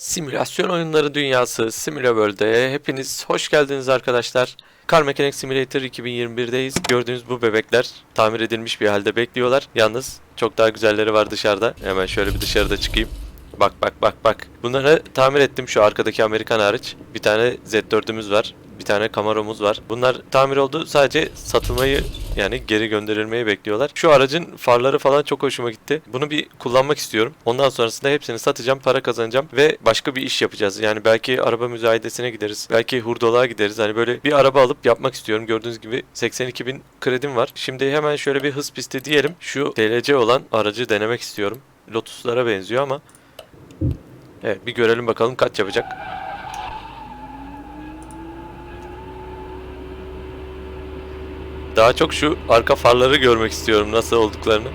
Simülasyon oyunları dünyası Simulaworld'e hepiniz hoş geldiniz arkadaşlar. Car Mechanic Simulator 2021'deyiz. Gördüğünüz bu bebekler tamir edilmiş bir halde bekliyorlar. Yalnız çok daha güzelleri var dışarıda. Hemen şöyle bir dışarıda çıkayım. Bak bak bak bak. Bunları tamir ettim şu arkadaki Amerikan hariç. Bir tane Z4'ümüz var. Bir tane Camaro'muz var. Bunlar tamir oldu. Sadece satılmayı yani geri gönderilmeyi bekliyorlar. Şu aracın farları falan çok hoşuma gitti. Bunu bir kullanmak istiyorum. Ondan sonrasında hepsini satacağım, para kazanacağım ve başka bir iş yapacağız. Yani belki araba müzayedesine gideriz. Belki hurdoluğa gideriz. Hani böyle bir araba alıp yapmak istiyorum. Gördüğünüz gibi 82 bin kredim var. Şimdi hemen şöyle bir hız pisti diyelim. Şu DLC olan aracı denemek istiyorum. Lotus'lara benziyor ama Evet bir görelim bakalım kaç yapacak. Daha çok şu arka farları görmek istiyorum nasıl olduklarını.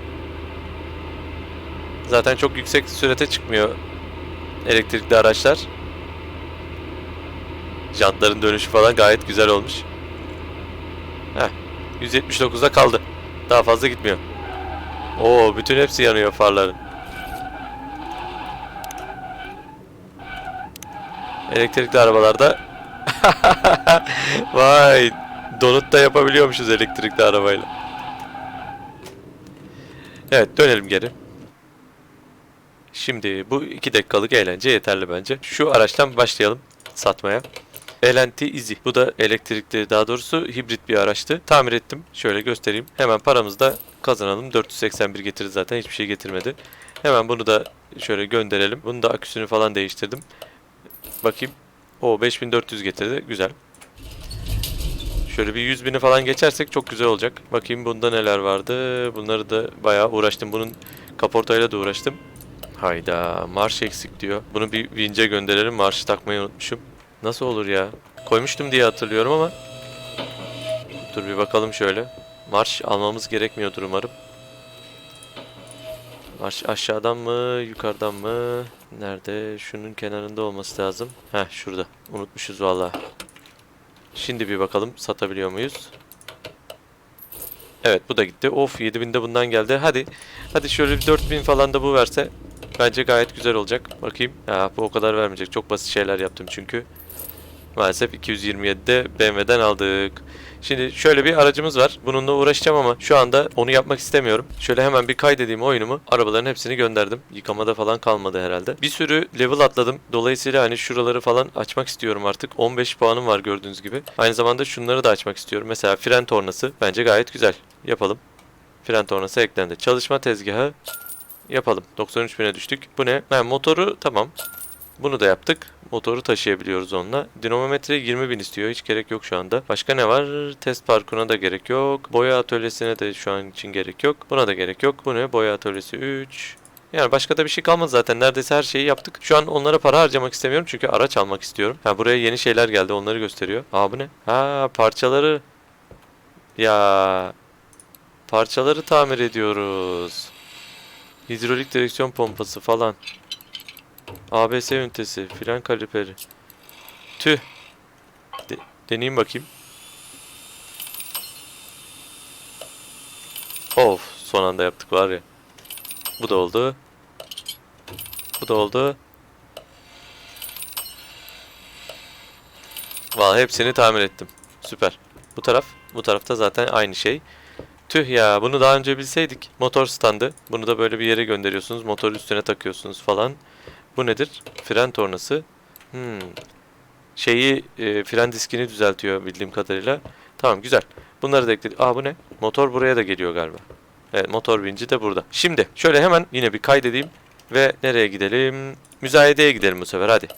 Zaten çok yüksek sürate çıkmıyor elektrikli araçlar. Jantların dönüşü falan gayet güzel olmuş. Heh, 179'da kaldı. Daha fazla gitmiyor. Oo, bütün hepsi yanıyor farların. Elektrikli arabalarda Vay Donut da yapabiliyormuşuz elektrikli arabayla. Evet dönelim geri. Şimdi bu iki dakikalık eğlence yeterli bence. Şu araçtan başlayalım satmaya. LNT Easy. Bu da elektrikli daha doğrusu hibrit bir araçtı. Tamir ettim. Şöyle göstereyim. Hemen paramızı da kazanalım. 481 getirdi zaten. Hiçbir şey getirmedi. Hemen bunu da şöyle gönderelim. Bunu da aküsünü falan değiştirdim. Bakayım. O 5400 getirdi. Güzel. Şöyle bir 100 bini falan geçersek çok güzel olacak. Bakayım bunda neler vardı. Bunları da bayağı uğraştım. Bunun kaportayla da uğraştım. Hayda marş eksik diyor. Bunu bir vince gönderelim. Marşı takmayı unutmuşum. Nasıl olur ya? Koymuştum diye hatırlıyorum ama. Dur bir bakalım şöyle. Marş almamız gerekmiyordur umarım. Marş aşağıdan mı yukarıdan mı? Nerede? Şunun kenarında olması lazım. Heh şurada. Unutmuşuz vallahi. Şimdi bir bakalım satabiliyor muyuz? Evet bu da gitti. Of 7000 de bundan geldi. Hadi. Hadi şöyle bir 4000 falan da bu verse. Bence gayet güzel olacak. Bakayım. Ha, bu o kadar vermeyecek. Çok basit şeyler yaptım çünkü. Maalesef 227'de BMW'den aldık. Şimdi şöyle bir aracımız var. Bununla uğraşacağım ama şu anda onu yapmak istemiyorum. Şöyle hemen bir kaydedeyim oyunumu. Arabaların hepsini gönderdim. Yıkamada falan kalmadı herhalde. Bir sürü level atladım. Dolayısıyla hani şuraları falan açmak istiyorum artık. 15 puanım var gördüğünüz gibi. Aynı zamanda şunları da açmak istiyorum. Mesela fren tornası bence gayet güzel. Yapalım. Fren tornası eklendi. Çalışma tezgahı yapalım. 93 bine düştük. Bu ne? Ha, motoru tamam. Bunu da yaptık. Motoru taşıyabiliyoruz onunla. Dinamometre 20 bin istiyor. Hiç gerek yok şu anda. Başka ne var? Test parkuna da gerek yok. Boya atölyesine de şu an için gerek yok. Buna da gerek yok. Bu ne? Boya atölyesi 3. Yani başka da bir şey kalmadı zaten. Neredeyse her şeyi yaptık. Şu an onlara para harcamak istemiyorum çünkü araç almak istiyorum. Ha buraya yeni şeyler geldi. Onları gösteriyor. Aa bu ne? Ha parçaları. Ya parçaları tamir ediyoruz. Hidrolik direksiyon pompası falan. ABS ünitesi, fren kaliperi. Tüh. De- deneyeyim bakayım. Of, son anda yaptık var ya. Bu da oldu. Bu da oldu. Vallahi hepsini tamir ettim. Süper. Bu taraf, bu tarafta zaten aynı şey. Tüh ya, bunu daha önce bilseydik. Motor standı. Bunu da böyle bir yere gönderiyorsunuz. Motoru üstüne takıyorsunuz falan. Bu nedir? Fren tornası. Hmm. Şeyi e, fren diskini düzeltiyor bildiğim kadarıyla. Tamam güzel. Bunları da ekledik. Aa bu ne? Motor buraya da geliyor galiba. Evet motor vinci de burada. Şimdi şöyle hemen yine bir kaydedeyim. Ve nereye gidelim? Müzayedeye gidelim bu sefer hadi.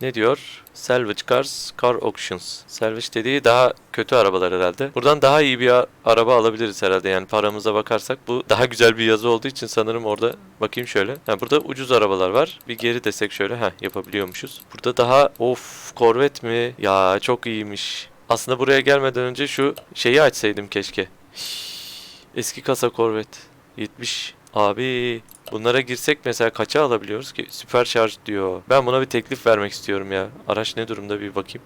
Ne diyor? Salvage Cars, Car Auctions. Salvage dediği daha kötü arabalar herhalde. Buradan daha iyi bir araba alabiliriz herhalde yani paramıza bakarsak. Bu daha güzel bir yazı olduğu için sanırım orada bakayım şöyle. Ha, burada ucuz arabalar var. Bir geri desek şöyle. Ha yapabiliyormuşuz. Burada daha of Corvette mi? Ya çok iyiymiş. Aslında buraya gelmeden önce şu şeyi açsaydım keşke. Eski kasa Corvette. 70. Abi bunlara girsek mesela kaça alabiliyoruz ki? Süper şarj diyor. Ben buna bir teklif vermek istiyorum ya. Araç ne durumda bir bakayım.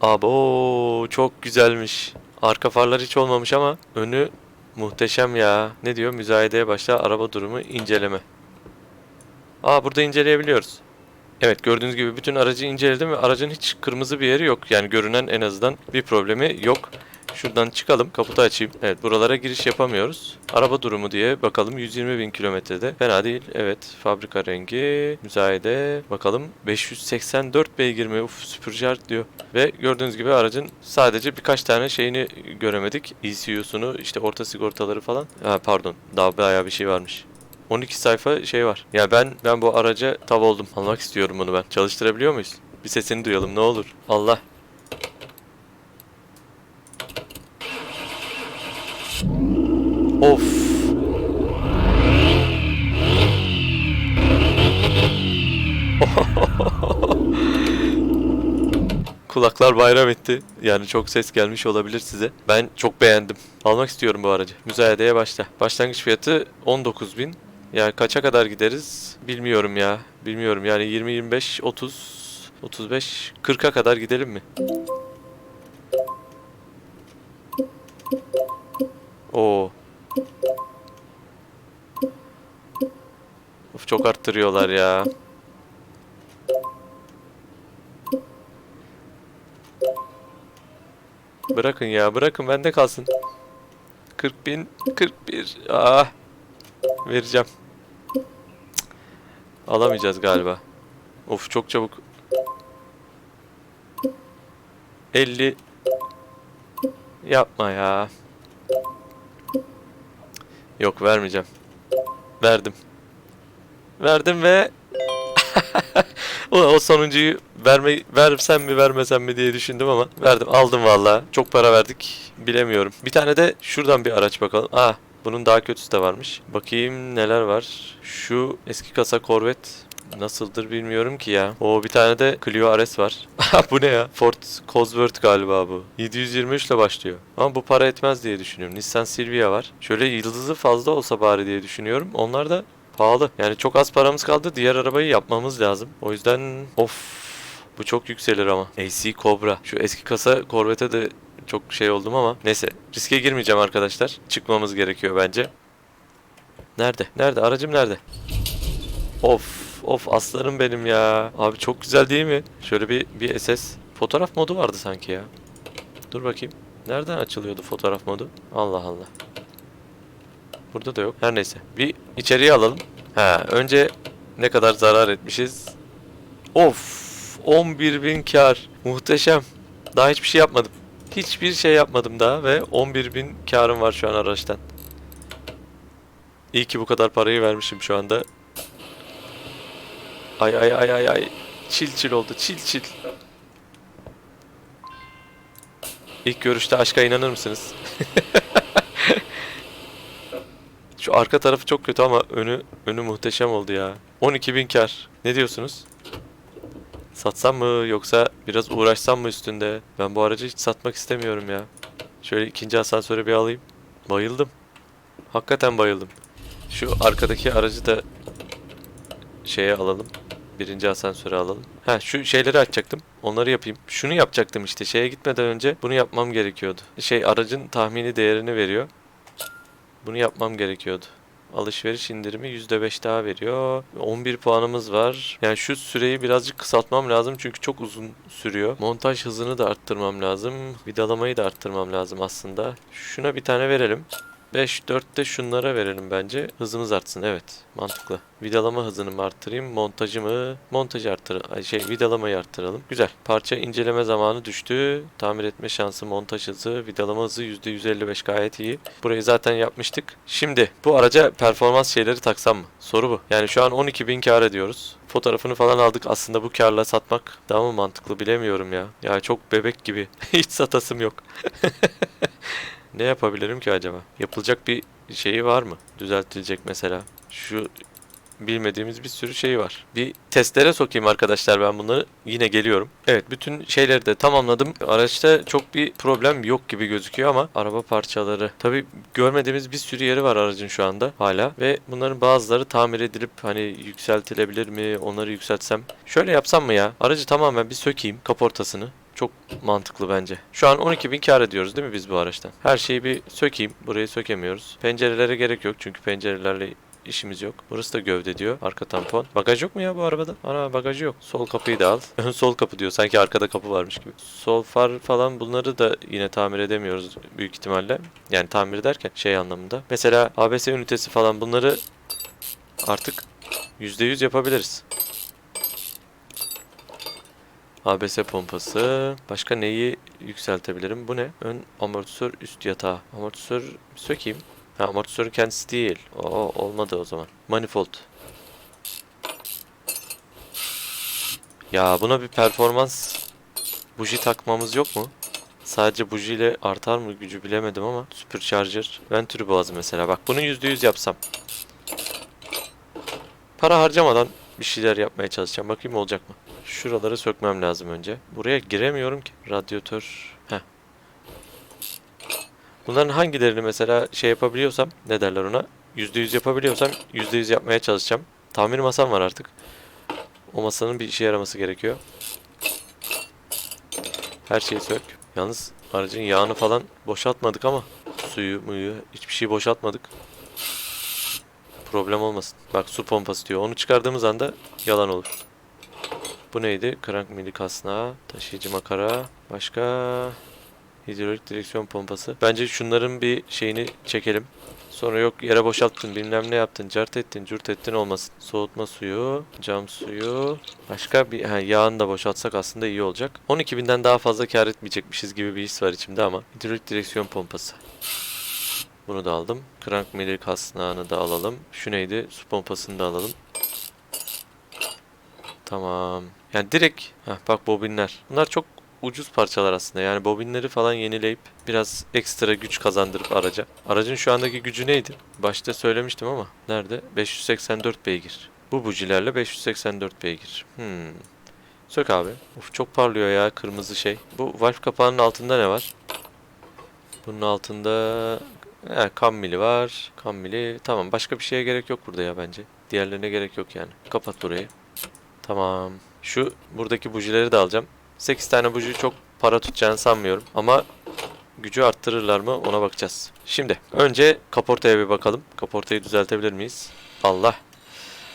Abo çok güzelmiş. Arka farlar hiç olmamış ama önü Muhteşem ya. Ne diyor? Müzayedeye başla. Araba durumu inceleme. Aa burada inceleyebiliyoruz. Evet gördüğünüz gibi bütün aracı inceledim ve aracın hiç kırmızı bir yeri yok. Yani görünen en azından bir problemi yok. Şuradan çıkalım. Kaputu açayım. Evet buralara giriş yapamıyoruz. Araba durumu diye bakalım 120 bin kilometrede. Fena değil. Evet fabrika rengi. Müzayede. Bakalım 584 beygir mi? Uf süpürcar diyor. Ve gördüğünüz gibi aracın sadece birkaç tane şeyini göremedik. ECU'sunu işte orta sigortaları falan. Ha, pardon daha bayağı bir şey varmış. 12 sayfa şey var. Ya ben ben bu araca tav oldum. Almak istiyorum bunu ben. Çalıştırabiliyor muyuz? Bir sesini duyalım ne olur. Allah. Of. Kulaklar bayram etti. Yani çok ses gelmiş olabilir size. Ben çok beğendim. Almak istiyorum bu aracı. Müzayedeye başla. Başlangıç fiyatı 19.000. Yani kaça kadar gideriz bilmiyorum ya. Bilmiyorum yani 20, 25, 30, 35, 40'a kadar gidelim mi? Oo. Çok arttırıyorlar ya. Bırakın ya bırakın bende kalsın. 40 bin 41 ah vereceğim. Alamayacağız galiba. Of çok çabuk. 50 Yapma ya. Yok vermeyeceğim. Verdim. Verdim ve o sonuncuyu verme versem mi vermesem mi diye düşündüm ama verdim aldım valla. Çok para verdik bilemiyorum. Bir tane de şuradan bir araç bakalım. Ah bunun daha kötüsü de varmış. Bakayım neler var. Şu eski kasa Corvette nasıldır bilmiyorum ki ya. O bir tane de Clio RS var. bu ne ya? Ford Cosworth galiba bu. 723 ile başlıyor. Ama bu para etmez diye düşünüyorum. Nissan Silvia var. Şöyle yıldızı fazla olsa bari diye düşünüyorum. Onlar da pahalı. Yani çok az paramız kaldı. Diğer arabayı yapmamız lazım. O yüzden of bu çok yükselir ama. AC Cobra. Şu eski kasa Corvette'e de çok şey oldum ama neyse riske girmeyeceğim arkadaşlar. Çıkmamız gerekiyor bence. Nerede? Nerede? Aracım nerede? Of of aslanım benim ya. Abi çok güzel değil mi? Şöyle bir bir SS fotoğraf modu vardı sanki ya. Dur bakayım. Nereden açılıyordu fotoğraf modu? Allah Allah. Burada da yok. Her neyse. Bir içeriye alalım. Ha, önce ne kadar zarar etmişiz? Of! 11.000 kar. Muhteşem. Daha hiçbir şey yapmadım. Hiçbir şey yapmadım daha ve 11.000 karım var şu an araçtan. İyi ki bu kadar parayı vermişim şu anda. Ay ay ay ay ay. Çil çil oldu. Çil çil. İlk görüşte aşka inanır mısınız? Şu arka tarafı çok kötü ama önü önü muhteşem oldu ya. 12.000 kar. Ne diyorsunuz? Satsam mı yoksa biraz uğraşsam mı üstünde? Ben bu aracı hiç satmak istemiyorum ya. Şöyle ikinci asansöre bir alayım. Bayıldım. Hakikaten bayıldım. Şu arkadaki aracı da şeye alalım. Birinci asansöre alalım. Ha şu şeyleri açacaktım. Onları yapayım. Şunu yapacaktım işte. Şeye gitmeden önce bunu yapmam gerekiyordu. Şey aracın tahmini değerini veriyor. Bunu yapmam gerekiyordu. Alışveriş indirimi %5 daha veriyor. 11 puanımız var. Yani şu süreyi birazcık kısaltmam lazım çünkü çok uzun sürüyor. Montaj hızını da arttırmam lazım. Vidalamayı da arttırmam lazım aslında. Şuna bir tane verelim. 5, 4 de şunlara verelim bence. Hızımız artsın. Evet. Mantıklı. Vidalama hızını mı arttırayım? Montajımı? Montajı arttır. Şey vidalamayı arttıralım. Güzel. Parça inceleme zamanı düştü. Tamir etme şansı, montaj hızı, vidalama hızı %155 gayet iyi. Burayı zaten yapmıştık. Şimdi bu araca performans şeyleri taksam mı? Soru bu. Yani şu an 12.000 kar ediyoruz. Fotoğrafını falan aldık. Aslında bu karla satmak daha mı mantıklı bilemiyorum ya. Ya çok bebek gibi. Hiç satasım yok. Ne yapabilirim ki acaba? Yapılacak bir şeyi var mı? Düzeltilecek mesela. Şu bilmediğimiz bir sürü şey var. Bir testlere sokayım arkadaşlar ben bunları. Yine geliyorum. Evet bütün şeyleri de tamamladım. Araçta çok bir problem yok gibi gözüküyor ama araba parçaları. Tabi görmediğimiz bir sürü yeri var aracın şu anda hala. Ve bunların bazıları tamir edilip hani yükseltilebilir mi? Onları yükseltsem. Şöyle yapsam mı ya? Aracı tamamen bir sökeyim kaportasını. Çok mantıklı bence. Şu an 12.000 kar ediyoruz değil mi biz bu araçtan? Her şeyi bir sökeyim. Burayı sökemiyoruz. Pencerelere gerek yok çünkü pencerelerle işimiz yok. Burası da gövde diyor. Arka tampon. Bagaj yok mu ya bu arabada? Ana bagajı yok. Sol kapıyı da al. Ön sol kapı diyor. Sanki arkada kapı varmış gibi. Sol far falan bunları da yine tamir edemiyoruz büyük ihtimalle. Yani tamir derken şey anlamında. Mesela ABS ünitesi falan bunları artık %100 yapabiliriz. ABS pompası. Başka neyi yükseltebilirim? Bu ne? Ön amortisör üst yatağı. Amortisör sökeyim. Ha, amortisörün kendisi değil. Oo, olmadı o zaman. Manifold. Ya buna bir performans buji takmamız yok mu? Sadece buji ile artar mı gücü bilemedim ama Supercharger, Venturi boğazı mesela. Bak bunu %100 yapsam. Para harcamadan bir şeyler yapmaya çalışacağım. Bakayım olacak mı? Şuraları sökmem lazım önce. Buraya giremiyorum ki. Radyatör. Heh. Bunların hangilerini mesela şey yapabiliyorsam ne derler ona? %100 yapabiliyorsam %100 yapmaya çalışacağım. Tamir masam var artık. O masanın bir işe yaraması gerekiyor. Her şeyi sök. Yalnız aracın yağını falan boşaltmadık ama suyu muyu hiçbir şey boşaltmadık. Problem olmasın. Bak su pompası diyor. Onu çıkardığımız anda yalan olur. Bu neydi? Crank mili kasnağı, taşıyıcı makara, başka hidrolik direksiyon pompası. Bence şunların bir şeyini çekelim. Sonra yok yere boşalttın bilmem ne yaptın cart ettin cürt ettin olmasın. Soğutma suyu, cam suyu. Başka bir ha, yağını da boşaltsak aslında iyi olacak. 12.000'den daha fazla kar etmeyecekmişiz gibi bir his var içimde ama. Hidrolik direksiyon pompası. Bunu da aldım. Crank mili kasnağını da alalım. Şu neydi? Su pompasını da alalım. Tamam. Yani direkt heh, bak bobinler. Bunlar çok ucuz parçalar aslında. Yani bobinleri falan yenileyip biraz ekstra güç kazandırıp araca. Aracın şu andaki gücü neydi? Başta söylemiştim ama nerede? 584 beygir. Bu bujilerle 584 beygir. Hmm. Sök abi. Uf çok parlıyor ya kırmızı şey. Bu valve kapağının altında ne var? Bunun altında He, kammili var. Kammili. Tamam. Başka bir şeye gerek yok burada ya bence. Diğerlerine gerek yok yani. Kapat burayı. Tamam. Şu buradaki bujileri de alacağım. 8 tane buji çok para tutacağını sanmıyorum. Ama gücü arttırırlar mı ona bakacağız. Şimdi önce kaportaya bir bakalım. Kaportayı düzeltebilir miyiz? Allah.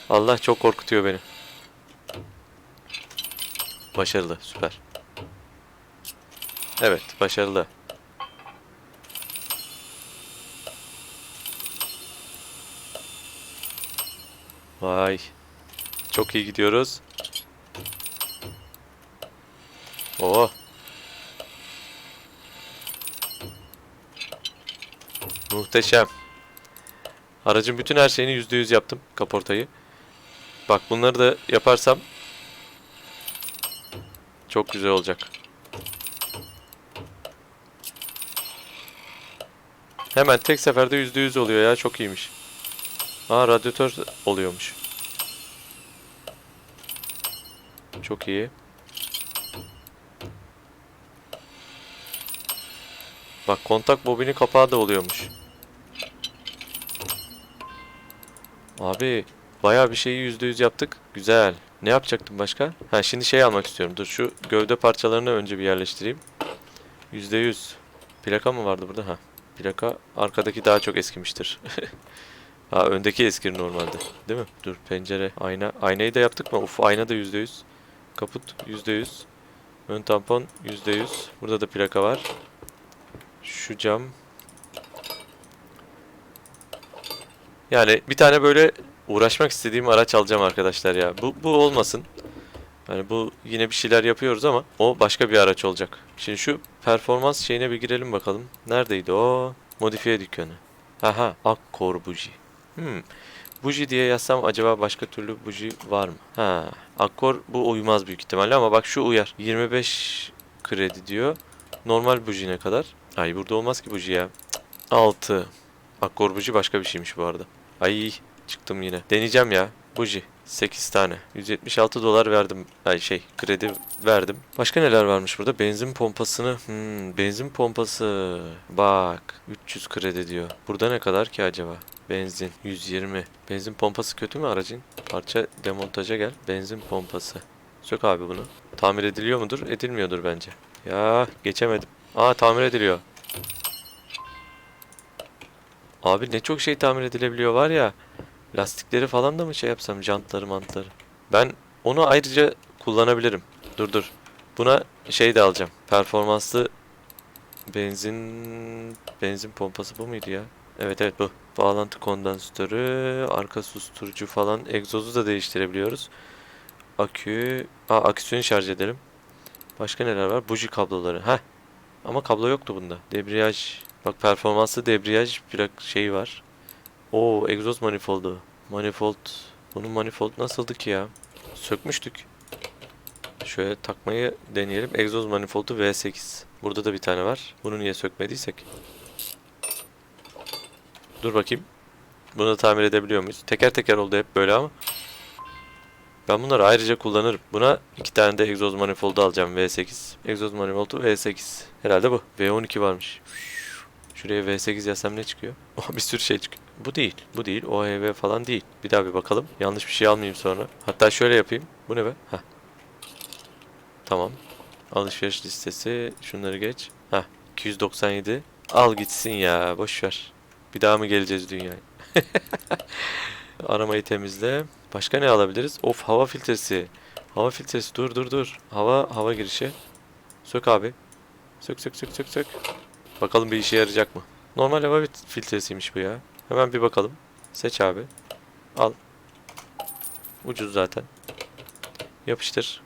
Allah çok korkutuyor beni. Başarılı. Süper. Evet. Başarılı. Vay. Çok iyi gidiyoruz. Oo. Muhteşem. Aracın bütün her şeyini %100 yaptım. Kaportayı. Bak bunları da yaparsam çok güzel olacak. Hemen tek seferde %100 oluyor ya. Çok iyiymiş. Aa radyatör oluyormuş. Çok iyi. Bak kontak bobini kapağı da oluyormuş. Abi bayağı bir şeyi %100 yaptık. Güzel. Ne yapacaktım başka? Ha şimdi şey almak istiyorum. Dur şu gövde parçalarını önce bir yerleştireyim. %100. Plaka mı vardı burada? Ha. Plaka arkadaki daha çok eskimiştir. Ha öndeki eskir normalde. Değil mi? Dur pencere, ayna. Aynayı da yaptık mı? Uf ayna da %100. Kaput %100. Ön tampon %100. Burada da plaka var. Şu cam. Yani bir tane böyle uğraşmak istediğim araç alacağım arkadaşlar ya. Bu, bu olmasın. Yani bu yine bir şeyler yapıyoruz ama o başka bir araç olacak. Şimdi şu performans şeyine bir girelim bakalım. Neredeydi o? Modifiye dükkanı. Aha, Akkor buji. Hmm. Buji diye yazsam acaba başka türlü buji var mı? Ha, Akkor bu uymaz büyük ihtimalle ama bak şu uyar. 25 kredi diyor. Normal buji ne kadar? Ay burada olmaz ki buji ya. Cık, 6. Akkor buji başka bir şeymiş bu arada. Ay çıktım yine. Deneyeceğim ya. Buji. 8 tane. 176 dolar verdim. Ay şey kredi verdim. Başka neler varmış burada? Benzin pompasını. Hmm, benzin pompası. Bak. 300 kredi diyor. Burada ne kadar ki acaba? Benzin 120. Benzin pompası kötü mü aracın? Parça demontaja gel. Benzin pompası. Sök abi bunu. Tamir ediliyor mudur? Edilmiyordur bence. Ya geçemedim. Aa tamir ediliyor. Abi ne çok şey tamir edilebiliyor var ya. Lastikleri falan da mı şey yapsam jantları mantları. Ben onu ayrıca kullanabilirim. Dur dur. Buna şey de alacağım. Performanslı benzin benzin pompası bu muydu ya? Evet evet bu. Bağlantı kondansatörü, arka susturucu falan, egzozu da değiştirebiliyoruz. Akü, aa aküsünü şarj edelim. Başka neler var? Buji kabloları. Heh. Ama kablo yoktu bunda. Debriyaj. Bak performanslı debriyaj bir şey var. Oo egzoz manifoldu. Manifold. Bunun manifold nasıldı ki ya? Sökmüştük. Şöyle takmayı deneyelim. Egzoz manifoldu V8. Burada da bir tane var. Bunu niye sökmediysek? Dur bakayım. Bunu da tamir edebiliyor muyuz? Teker teker oldu hep böyle ama. Ben bunları ayrıca kullanırım. Buna iki tane de egzoz manifoldu alacağım V8. Egzoz manifoldu V8. Herhalde bu. V12 varmış. Şuraya V8 yazsam ne çıkıyor? Oh, bir sürü şey çıkıyor. Bu değil. Bu değil. OHV falan değil. Bir daha bir bakalım. Yanlış bir şey almayayım sonra. Hatta şöyle yapayım. Bu ne be? Heh. Tamam. Alışveriş listesi. Şunları geç. Heh. 297. Al gitsin ya. Boş ver. Bir daha mı geleceğiz dünyaya? Aramayı temizle. Başka ne alabiliriz? Of hava filtresi. Hava filtresi. Dur dur dur. Hava hava girişi. Sök abi. Sök sök sök sök sök. Bakalım bir işe yarayacak mı? Normal hava filtresiymiş bu ya. Hemen bir bakalım. Seç abi. Al. Ucuz zaten. Yapıştır.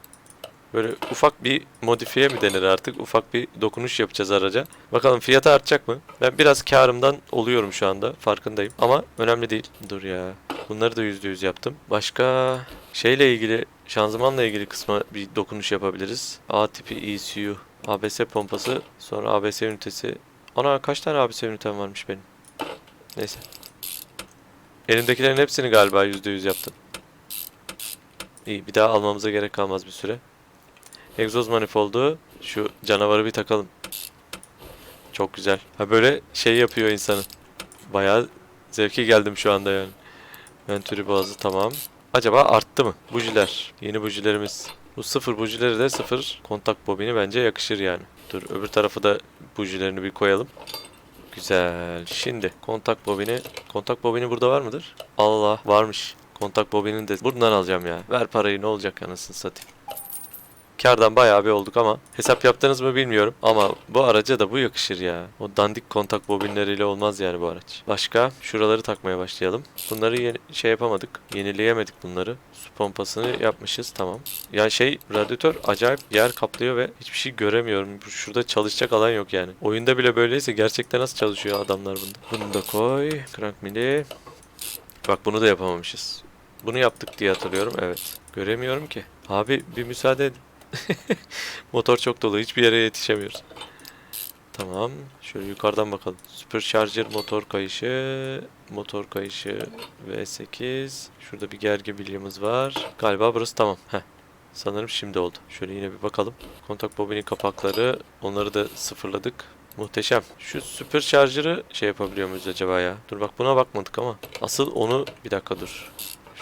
Böyle ufak bir modifiye mi denir artık? Ufak bir dokunuş yapacağız araca. Bakalım fiyatı artacak mı? Ben biraz karımdan oluyorum şu anda. Farkındayım. Ama önemli değil. Dur ya. Bunları da %100 yaptım. Başka şeyle ilgili, şanzımanla ilgili kısma bir dokunuş yapabiliriz. A tipi ECU. ABS pompası. Sonra ABS ünitesi. Ana kaç tane ABS ünitem varmış benim. Neyse. Elimdekilerin hepsini galiba %100 yaptım. İyi bir daha almamıza gerek kalmaz bir süre. Egzoz manifoldu. Şu canavarı bir takalım. Çok güzel. Ha böyle şey yapıyor insanın. Bayağı zevke geldim şu anda yani. Venturi bazı tamam. Acaba arttı mı? Bujiler. Yeni bujilerimiz. Bu sıfır bujileri de sıfır kontak bobini bence yakışır yani. Dur öbür tarafı da bujilerini bir koyalım. Güzel. Şimdi kontak bobini. Kontak bobini burada var mıdır? Allah varmış. Kontak bobinin de buradan alacağım ya. Ver parayı ne olacak anasını satayım. Kardan bayağı bir olduk ama hesap yaptınız mı bilmiyorum ama bu araca da bu yakışır ya. O dandik kontak bobinleriyle olmaz yani bu araç. Başka şuraları takmaya başlayalım. Bunları yeni, şey yapamadık. Yenileyemedik bunları. Su pompasını yapmışız tamam. Ya şey radyatör acayip yer kaplıyor ve hiçbir şey göremiyorum. Şurada çalışacak alan yok yani. Oyunda bile böyleyse gerçekten nasıl çalışıyor adamlar bunda. Bunu da koy. Crank mili. Bak bunu da yapamamışız. Bunu yaptık diye hatırlıyorum. Evet. Göremiyorum ki. Abi bir müsaade edin. Motor çok dolu. Hiçbir yere yetişemiyoruz. Tamam. Şöyle yukarıdan bakalım. Supercharger motor kayışı. Motor kayışı V8. Şurada bir gergi bilyamız var. Galiba burası tamam. Heh. Sanırım şimdi oldu. Şöyle yine bir bakalım. Kontak bobinin kapakları. Onları da sıfırladık. Muhteşem. Şu supercharger'ı şey yapabiliyor muyuz acaba ya? Dur bak buna bakmadık ama. Asıl onu bir dakika dur.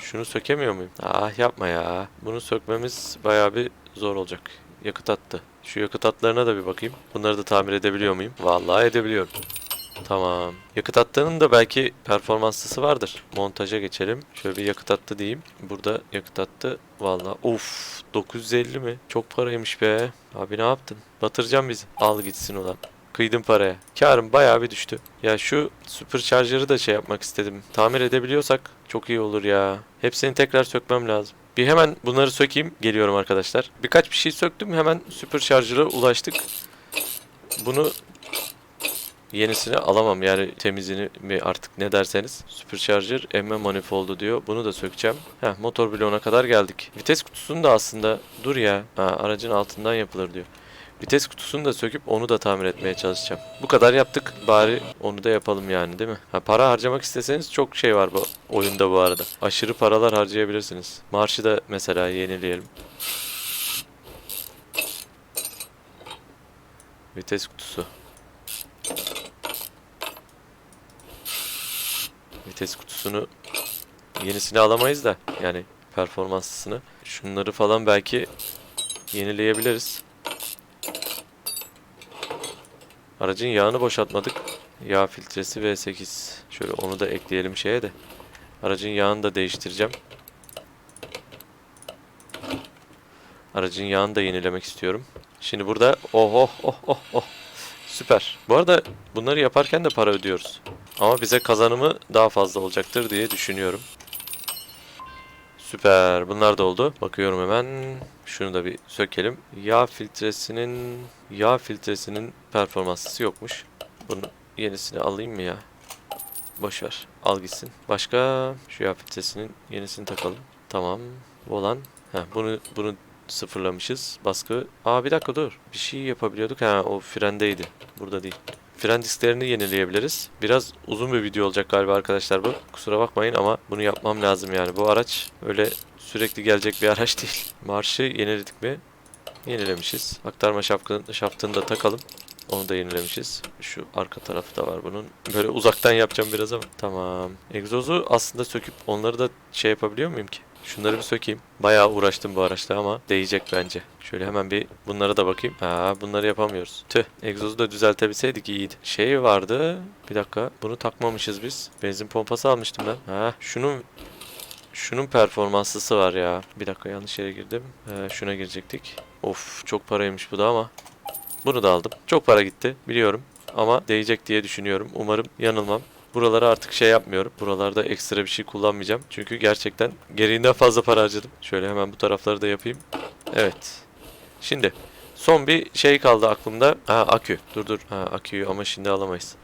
Şunu sökemiyor muyum? Ah yapma ya. Bunu sökmemiz bayağı bir zor olacak. Yakıt attı. Şu yakıt hatlarına da bir bakayım. Bunları da tamir edebiliyor muyum? Vallahi edebiliyorum. Tamam. Yakıt hattının da belki performanslısı vardır. Montaja geçelim. Şöyle bir yakıt hattı diyeyim. Burada yakıt hattı. Vallahi of 950 mi? Çok paraymış be. Abi ne yaptın? Batıracağım bizi. Al gitsin ulan. Kıydım paraya. Karım bayağı bir düştü. Ya şu supercharger'ı da şey yapmak istedim. Tamir edebiliyorsak çok iyi olur ya. Hepsini tekrar sökmem lazım. Bir hemen bunları sökeyim. Geliyorum arkadaşlar. Birkaç bir şey söktüm. Hemen supercharger'a ulaştık. Bunu yenisini alamam. Yani temizini mi artık ne derseniz. Supercharger emme manifoldu diyor. Bunu da sökeceğim. Heh, motor bloğuna kadar geldik. Vites kutusunu da aslında dur ya. Ha, aracın altından yapılır diyor. Vites kutusunu da söküp onu da tamir etmeye çalışacağım. Bu kadar yaptık. Bari onu da yapalım yani değil mi? Ha, para harcamak isteseniz çok şey var bu oyunda bu arada. Aşırı paralar harcayabilirsiniz. Marşı da mesela yenileyelim. Vites kutusu. Vites kutusunu yenisini alamayız da yani performanslısını. Şunları falan belki yenileyebiliriz. Aracın yağını boşaltmadık. Yağ filtresi V8. Şöyle onu da ekleyelim şeye de. Aracın yağını da değiştireceğim. Aracın yağını da yenilemek istiyorum. Şimdi burada oh oh oh oh oh. Süper. Bu arada bunları yaparken de para ödüyoruz. Ama bize kazanımı daha fazla olacaktır diye düşünüyorum. Süper. Bunlar da oldu. Bakıyorum hemen. Şunu da bir sökelim. Yağ filtresinin yağ filtresinin performansı yokmuş. Bunu yenisini alayım mı ya? Boş. Al gitsin. Başka şu yağ filtresinin yenisini takalım. Tamam. Bu olan. Heh, bunu bunu sıfırlamışız. Baskı. Aa bir dakika dur. Bir şey yapabiliyorduk. Ha o frendeydi. Burada değil. Fren disklerini yenileyebiliriz. Biraz uzun bir video olacak galiba arkadaşlar bu. Kusura bakmayın ama bunu yapmam lazım yani. Bu araç öyle sürekli gelecek bir araç değil. Marşı yeniledik mi? Yenilemişiz. Aktarma şapkını, şaftını da takalım. Onu da yenilemişiz. Şu arka tarafı da var bunun. Böyle uzaktan yapacağım biraz ama. Tamam. Egzozu aslında söküp onları da şey yapabiliyor muyum ki? Şunları bir sökeyim. Bayağı uğraştım bu araçla ama değecek bence. Şöyle hemen bir bunlara da bakayım. Ha bunları yapamıyoruz. Tüh. Egzozu da düzeltebilseydik iyiydi. Şey vardı. Bir dakika. Bunu takmamışız biz. Benzin pompası almıştım ben. Ha şunun şunun performanslısı var ya. Bir dakika yanlış yere girdim. Ee, şuna girecektik. Of çok paraymış bu da ama. Bunu da aldım. Çok para gitti biliyorum. Ama değecek diye düşünüyorum. Umarım yanılmam. Buralara artık şey yapmıyorum. Buralarda ekstra bir şey kullanmayacağım. Çünkü gerçekten gereğinden fazla para harcadım. Şöyle hemen bu tarafları da yapayım. Evet. Şimdi son bir şey kaldı aklımda. Ha akü. Dur dur. Ha aküyü ama şimdi alamayız.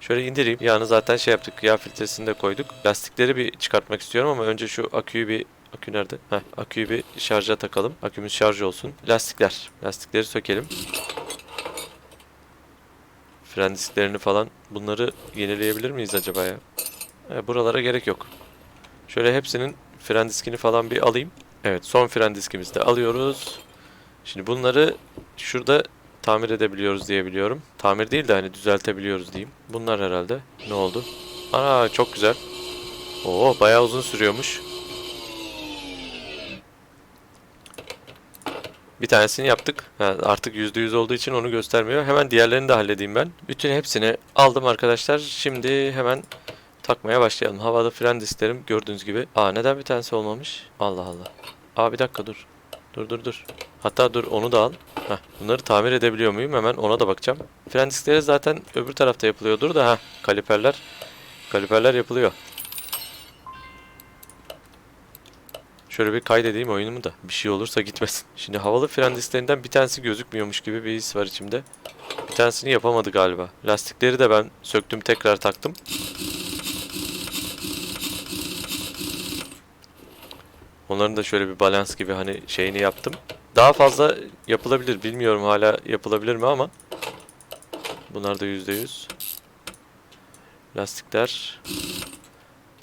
Şöyle indireyim. Yağını zaten şey yaptık. Yağ filtresini de koyduk. Lastikleri bir çıkartmak istiyorum ama önce şu aküyü bir Akü nerede? Heh, aküyü bir şarja takalım. Akümüz şarj olsun. Lastikler. Lastikleri sökelim. Fren disklerini falan bunları yenileyebilir miyiz acaba ya? E, buralara gerek yok. Şöyle hepsinin fren diskini falan bir alayım. Evet son fren diskimizi de alıyoruz. Şimdi bunları şurada tamir edebiliyoruz diye biliyorum. Tamir değil de hani düzeltebiliyoruz diyeyim. Bunlar herhalde. Ne oldu? Ana çok güzel. Oo bayağı uzun sürüyormuş. Bir tanesini yaptık. Ha, artık %100 olduğu için onu göstermiyor. Hemen diğerlerini de halledeyim ben. Bütün hepsini aldım arkadaşlar. Şimdi hemen takmaya başlayalım. Havada fren disklerim gördüğünüz gibi. Aa neden bir tanesi olmamış? Allah Allah. Aa bir dakika dur. Dur dur dur. Hatta dur onu da al. Heh, bunları tamir edebiliyor muyum? Hemen ona da bakacağım. Fren diskleri zaten öbür tarafta yapılıyordur da ha kaliperler. Kaliperler yapılıyor. Şöyle bir kaydedeyim oyunumu da. Bir şey olursa gitmesin. Şimdi havalı fren disklerinden bir tanesi gözükmüyormuş gibi bir his var içimde. Bir tanesini yapamadı galiba. Lastikleri de ben söktüm tekrar taktım. Onların da şöyle bir balans gibi hani şeyini yaptım. Daha fazla yapılabilir. Bilmiyorum hala yapılabilir mi ama. Bunlar da %100. Lastikler.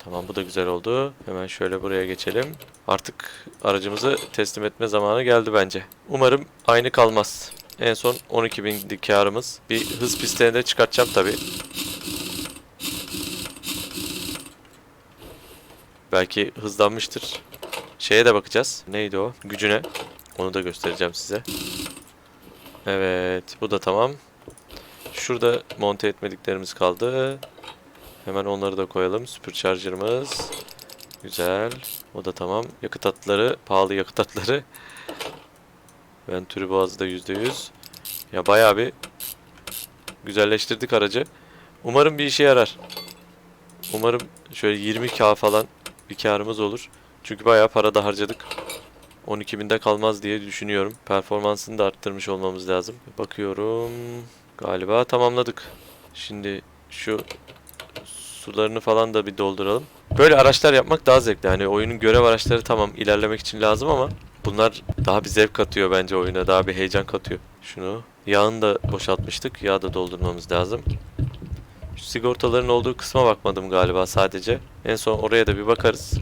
Tamam bu da güzel oldu. Hemen şöyle buraya geçelim. Artık aracımızı teslim etme zamanı geldi bence. Umarım aynı kalmaz. En son 12.000'di karımız. Bir hız pistine de çıkartacağım tabi. Belki hızlanmıştır. Şeye de bakacağız. Neydi o? Gücüne. Onu da göstereceğim size. Evet. Bu da tamam. Şurada monte etmediklerimiz kaldı. Hemen onları da koyalım. Supercharger'ımız. Güzel. O da tamam. Yakıt hatları. Pahalı yakıt hatları. Venturi boğazı da %100. Ya bayağı bir güzelleştirdik aracı. Umarım bir işe yarar. Umarım şöyle 20k falan bir karımız olur. Çünkü bayağı para da harcadık. 12.000'de kalmaz diye düşünüyorum. Performansını da arttırmış olmamız lazım. Bakıyorum. Galiba tamamladık. Şimdi şu sularını falan da bir dolduralım. Böyle araçlar yapmak daha zevkli. Hani oyunun görev araçları tamam ilerlemek için lazım ama bunlar daha bir zevk katıyor bence oyuna. Daha bir heyecan katıyor. Şunu yağını da boşaltmıştık. Yağ da doldurmamız lazım. Şu sigortaların olduğu kısma bakmadım galiba sadece. En son oraya da bir bakarız.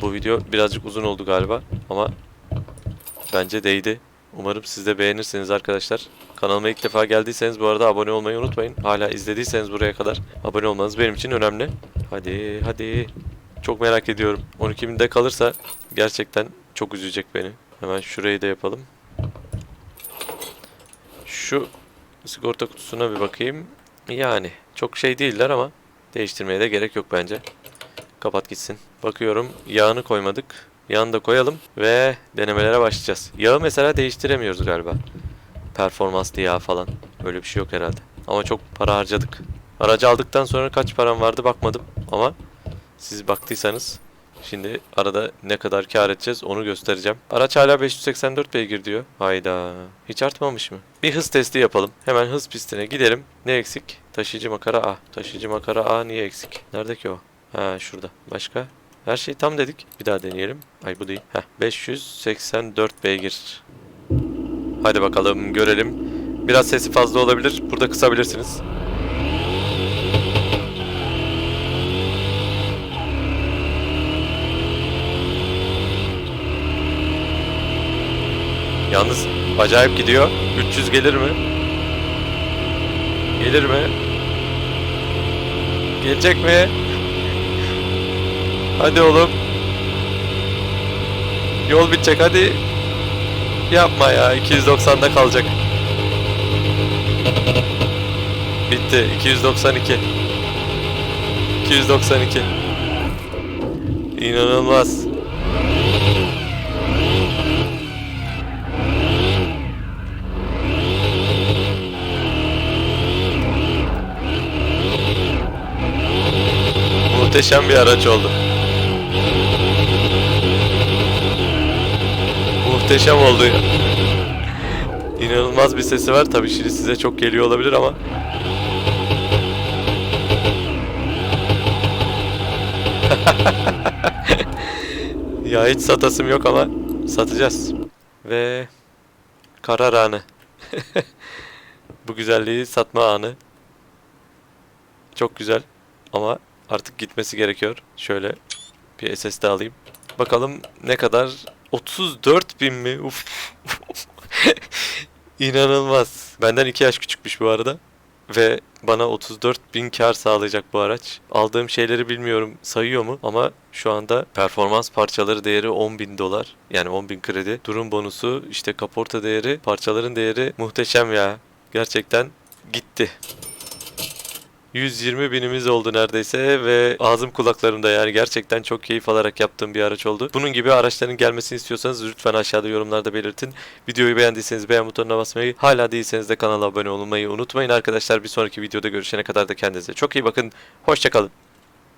Bu video birazcık uzun oldu galiba ama bence değdi. Umarım siz de beğenirsiniz arkadaşlar. Kanalıma ilk defa geldiyseniz bu arada abone olmayı unutmayın. Hala izlediyseniz buraya kadar abone olmanız benim için önemli. Hadi hadi. Çok merak ediyorum. 12.000'de kalırsa gerçekten çok üzecek beni. Hemen şurayı da yapalım. Şu Sigorta kutusuna bir bakayım. Yani çok şey değiller ama değiştirmeye de gerek yok bence. Kapat gitsin. Bakıyorum yağını koymadık. Yağını da koyalım ve denemelere başlayacağız. Yağı mesela değiştiremiyoruz galiba. Performanslı yağ falan. Öyle bir şey yok herhalde. Ama çok para harcadık. Aracı aldıktan sonra kaç param vardı bakmadım ama siz baktıysanız şimdi arada ne kadar kar edeceğiz onu göstereceğim. Araç hala 584 beygir diyor. Hayda. Hiç artmamış mı? Bir hız testi yapalım. Hemen hız pistine gidelim. Ne eksik? Taşıyıcı makara A. Taşıyıcı makara A niye eksik? Nerede ki o? Ha şurada. Başka? Her şey tam dedik. Bir daha deneyelim. Ay bu değil. Heh, 584 beygir. Hadi bakalım görelim. Biraz sesi fazla olabilir. Burada kısabilirsiniz. Yalnız acayip gidiyor. 300 gelir mi? Gelir mi? Gelecek mi? Hadi oğlum. Yol bitecek hadi. Yapma ya 290'da kalacak. Bitti 292. 292. İnanılmaz. Muhteşem bir araç oldu. Muhteşem oldu. İnanılmaz bir sesi var. Tabii şimdi size çok geliyor olabilir ama. ya hiç satasım yok ama satacağız. Ve karar anı. Bu güzelliği satma anı. Çok güzel ama artık gitmesi gerekiyor. Şöyle bir SSD alayım. Bakalım ne kadar? 34 bin mi? Uf. İnanılmaz. Benden 2 yaş küçükmüş bu arada. Ve bana 34 bin kar sağlayacak bu araç. Aldığım şeyleri bilmiyorum sayıyor mu ama şu anda performans parçaları değeri 10 bin dolar. Yani 10 bin kredi. Durum bonusu işte kaporta değeri parçaların değeri muhteşem ya. Gerçekten gitti. 120 binimiz oldu neredeyse ve ağzım kulaklarımda yani gerçekten çok keyif alarak yaptığım bir araç oldu. Bunun gibi araçların gelmesini istiyorsanız lütfen aşağıda yorumlarda belirtin. Videoyu beğendiyseniz beğen butonuna basmayı, hala değilseniz de kanala abone olmayı unutmayın arkadaşlar. Bir sonraki videoda görüşene kadar da kendinize çok iyi bakın. Hoşçakalın.